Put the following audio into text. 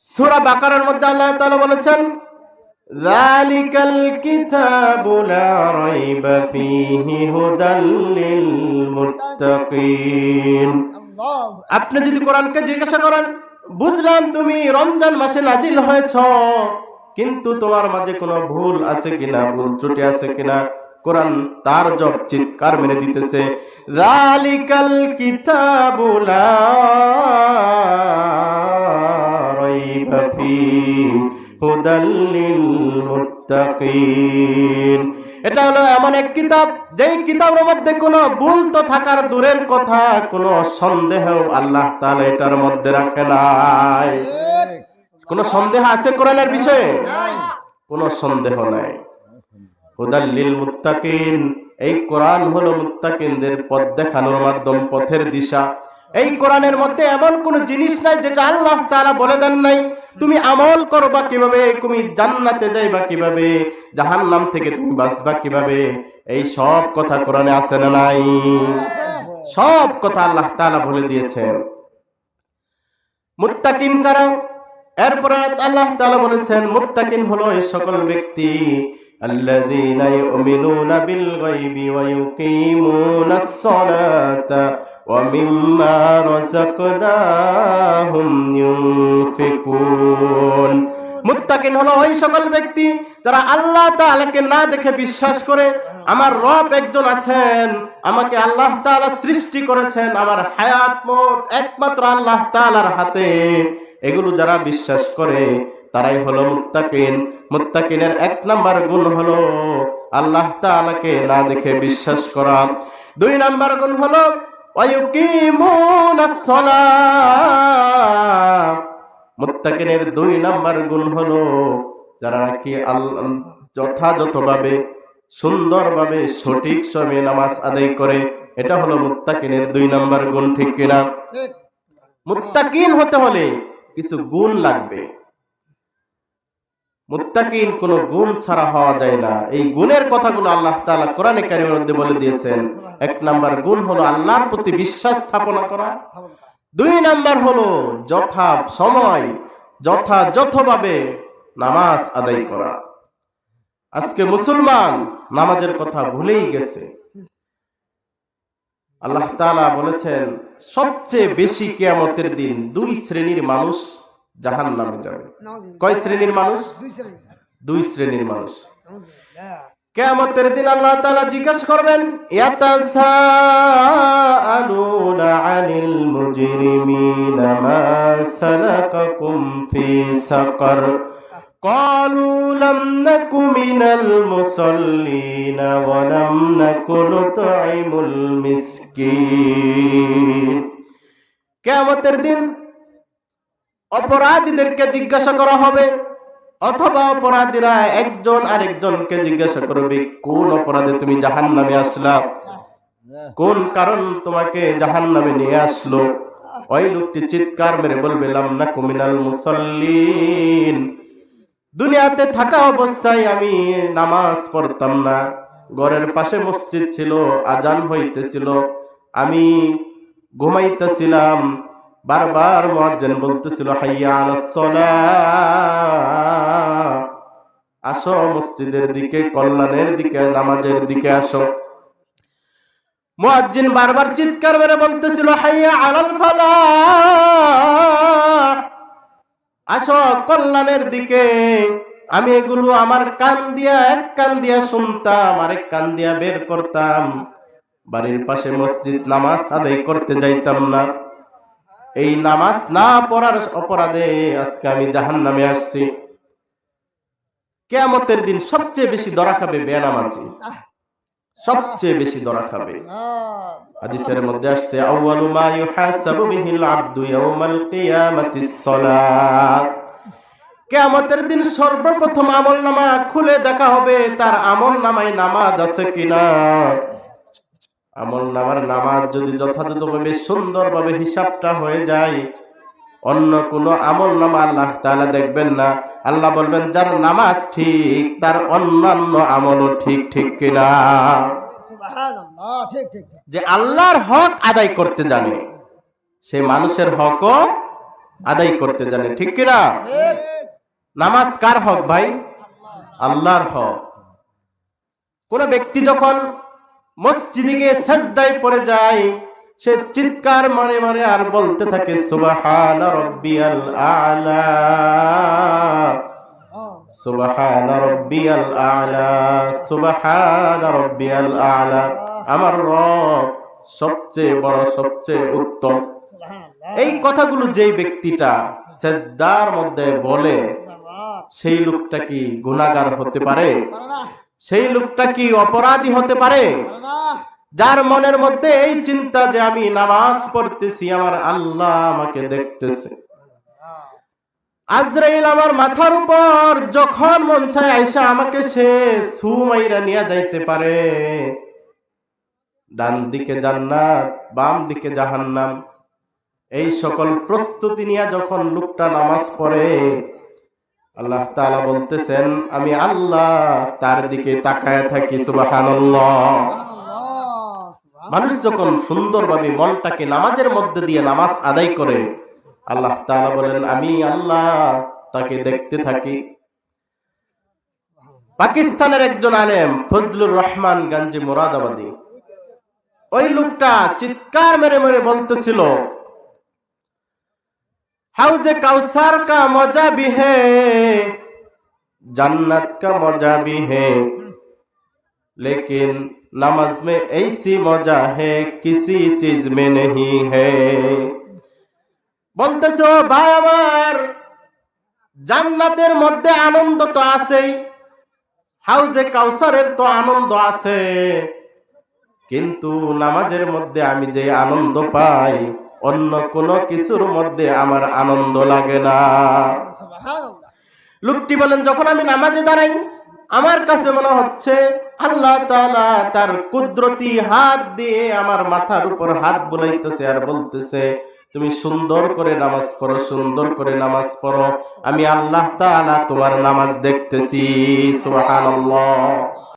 সুরা বাকারের মধ্যে আল্লাহ তালা বলেছেন আপনি যদি কোরআনকে জিজ্ঞাসা করেন, বুঝলাম তুমি রমজান মাসে নাজিল হয়েছ, কিন্তু তোমার মাঝে কোনো ভুল আছে কিনা, ভুল ত্রুটি আছে কিনা? কোরআন তার জব চিৎকার মেনে দিতেছে রালিকাল কিতাবুলা এটা হলো এমন এক কিতাব, যেই কিতাবের মধ্যে কোনো ভুল তো থাকার দূরের কথা, কোনো সন্দেহ আল্লাহ তাআলা এটার মধ্যে রাখে নাই। কোনো সন্দেহ আছে কোরআনের বিষয়ে? কোনো সন্দেহ নাই। হুদাল্লিল মুত্তাকিন, এই কোরআন হলো মুত্তাকিনদের পথ দেখানোর মাধ্যম, পথের দিশা। এই কোরআনের মধ্যে এমন কোন জিনিস নাই যেটা আল্লাহ তাআলা বলে দেন নাই তুমি আমল করবা কিভাবে তুমি জান্নাতে যাইবা কিভাবে জাহান্নাম থেকে তুমি বাঁচবা কিভাবে এই সব কথা কোরআনে আছে না নাই সব কথা আল্লাহ তাআলা বলে দিয়েছেন মুত্তাকিন কারা এরপরে আল্লাহ তাআলা বলেছেন মুত্তাকিন হলো এই সকল ব্যক্তি الذين يؤمنون بالغيب ويقيمون الصلاة ومما رزقناهم ينفقون মুত্তাকিন হলো ওই সকল ব্যক্তি যারা আল্লাহ তাআলাকে না দেখে বিশ্বাস করে আমার রব একজন আছেন আমাকে আল্লাহ তাআলা সৃষ্টি করেছেন আমার হায়াত মোট একমাত্র আল্লাহ তাআলার হাতে এগুলো যারা বিশ্বাস করে তারাই হলো মুত্তাকিন মুত্তাকিনের এক নাম্বার গুণ হলো আল্লাহ তাআলাকে না দেখে বিশ্বাস করা দুই নাম্বার গুণ হলো ওয়ায়ুকিমুনাস সালাহ মুত্তাকিনের দুই নাম্বার গুণ হলো যারা নাকি যথাযথভাবে সুন্দরভাবে সঠিক সময়ে নামাজ আদায় করে। এটা হলো মুত্তাকিনের দুই নাম্বার গুণ ঠিক কিনা? মুত্তাকিন হতে হলে কিছু গুণ লাগবে। মুত্তাকিন কোন গুণ ছাড়া হওয়া যায় না। এই গুণের কথাগুলো আল্লাহ তাআলা কোরআনে কারিমের মধ্যে বলে দিয়েছেন। এক নাম্বার গুণ হলো আল্লাহর প্রতি বিশ্বাস স্থাপনা করা। দুই নাম্বার হলো যথা সময় যথাযথভাবে নামাজ আদায় করা। আজকে মুসলমান নামাজের কথা ভুলেই গেছে। আল্লাহ তাআলা বলেছেন, সবচেয়ে বেশি কিয়ামতের দিন দুই শ্রেণির মানুষ জাহান নামে যাবে। কয় শ্রেণির মানুষ? দুই শ্রেণির মানুষ। কেয়ামতের দিন আল্লাহ তাআলা জিজ্ঞাসা করবেন ইয়াতাসাআলুনা আনিল মুজরিমিনা মা সালাকাকুম ফি সাকার قالوا لم نك من المصلين ولم نك نطعم المسكين কেয়ামতের দিন অপরাধীদেরকে জিজ্ঞাসা করা হবে অথবা অপরাধীরা একজন আরেকজনকে জিজ্ঞাসা করবে, কোন অপরাধে তুমি জাহান নামে আসলা? কোন কারণ তোমাকে জাহান নামে নিয়ে আসলো? ওই লোকটি চিৎকার মেরে বলবে লামনা কুমিনাল মুসল্লিন। দুনিয়াতে থাকা অবস্থায় আমি নামাজ পড়তাম না। ঘরের পাশে মসজিদ ছিল, আজান হইতেছিল। আমি ঘুমাইতেছিলাম বারবার মুয়াজ্জিন বলতেছিল, হাইয়া আলাস সালাহ। আসো মসজিদের দিকে, কল্যাণের দিকে, নামাজের দিকে আসো। মুয়াজ্জিন বারবার চিৎকার মেরে বলতেছিল, হাইয়া আলাল ফালাহ। আসো কল্যাণের দিকে, আমি এগুলো আমার কান দিয়া, এক কান দিয়া শুনতাম, আরেক কান দিয়া বের করতাম। বাড়ির পাশে মসজিদ, নামাজ আদায় করতে যাইতাম না। এই নামাজ না পড়ার অপরাধে আজকে আমি জাহান নামে আসছি। কেয়ামতের দিন সবচেয়ে বেশি দরা খাবে বেনামাজি। সবচেয়ে বেশি দরা খাবে। হাদিসের মধ্যে আসছে, আউয়ালু মা ইউহাসাবু বিহিল ইয়াউমাল কিয়ামাতিস সালাত। কিয়ামতের দিন সর্বপ্রথম আমল নামা খুলে দেখা হবে, তার আমল নামায় নামাজ আছে কিনা। আমল নামার নামাজ যদি যথাযথভাবে সুন্দরভাবে হিসাবটা হয়ে যায় অন্য কোন আমল নামা আল্লাহ তাআলা দেখবেন না। আল্লাহ বলবেন যার নামাজ ঠিক তার অন্যান্য আমলও ঠিক ঠিক কিনা? যে আল্লাহর হক আদায় করতে জানে সে মানুষের হকও আদায় করতে জানে ঠিক কিনা? নামাজ কার হক ভাই? আল্লাহর হক। কোন ব্যক্তি যখন মসজিদে গিয়ে সেজদায় পড়ে যায়। সে চিৎকার মারে মারে আর বলতে থাকে সুবহান রব্বিয়াল আলা। সুবহান রব্বিয়াল আলা। সুবহান রব্বিয়াল আলা। আমার রব সবচেয়ে বড় সবচেয়ে উত্তম। এই কথাগুলো যেই ব্যক্তিটা সেজদার মধ্যে বলে সেই লোকটা কি গুনাহগার হতে পারে? সেই লোকটা কি অপরাধী হতে পারে? যার মনের মধ্যে এই চিন্তা যে আমি নামাজ পড়তেছি, আমার আল্লাহ আমাকে দেখতেছে। আজরাইল আমার মাথার উপর যখন মন চায় আইসা আমাকে সে সুমাইরা নিয়ে যাইতে পারে। ডান দিকে জান্নাত, বাম দিকে জাহান্নাম। এই সকল প্রস্তুতি নিয়ে যখন লোকটা নামাজ পড়ে আল্লাহ তাআলা বলতেছেন, আমি আল্লাহ তার দিকে তাকায় থাকি, সুবহানাল্লাহ। মানুষ যখন সুন্দরভাবে মনটাকে নামাজের মধ্যে দিয়ে নামাজ আদায় করে, আল্লাহ তাআলা বলেন, আমি আল্লাহ তাকে দেখতে থাকি। পাকিস্তানের একজন আলেম, ফজলুর রহমান গাঞ্জি মোরাদাবাদী, ওই লোকটা চিৎকার মেরে মেরে বলতেছিল হাউজে কাউসার কা মজা বি হে, জান্নাত কা মজা বি হে। লেকিন নামাজ মে এইসি মজা হে, কিসি চিজ মে নেহি হে। বলতেছো ভাই আমার, জান্নাতের মধ্যে আনন্দ তো আছেই হাউজে কাউসারের তো আনন্দ আছে। কিন্তু নামাজের মধ্যে আমি যে আনন্দ পাই অন্য কোনো কিছুর মধ্যে আমার আনন্দ লাগে না। লোকটি বলেন যখন আমি নামাজে দাঁড়াই আমার কাছে মনে হচ্ছে আল্লাহ তাআলা তার কুদরতি হাত দিয়ে আমার মাথার উপর হাত বুলাইতেছে আর বলতেছে তুমি সুন্দর করে নামাজ পড়ো সুন্দর করে নামাজ পড়ো। আমি আল্লাহ তাআলা তোমার নামাজ দেখতেছি। সুবহানাল্লাহ।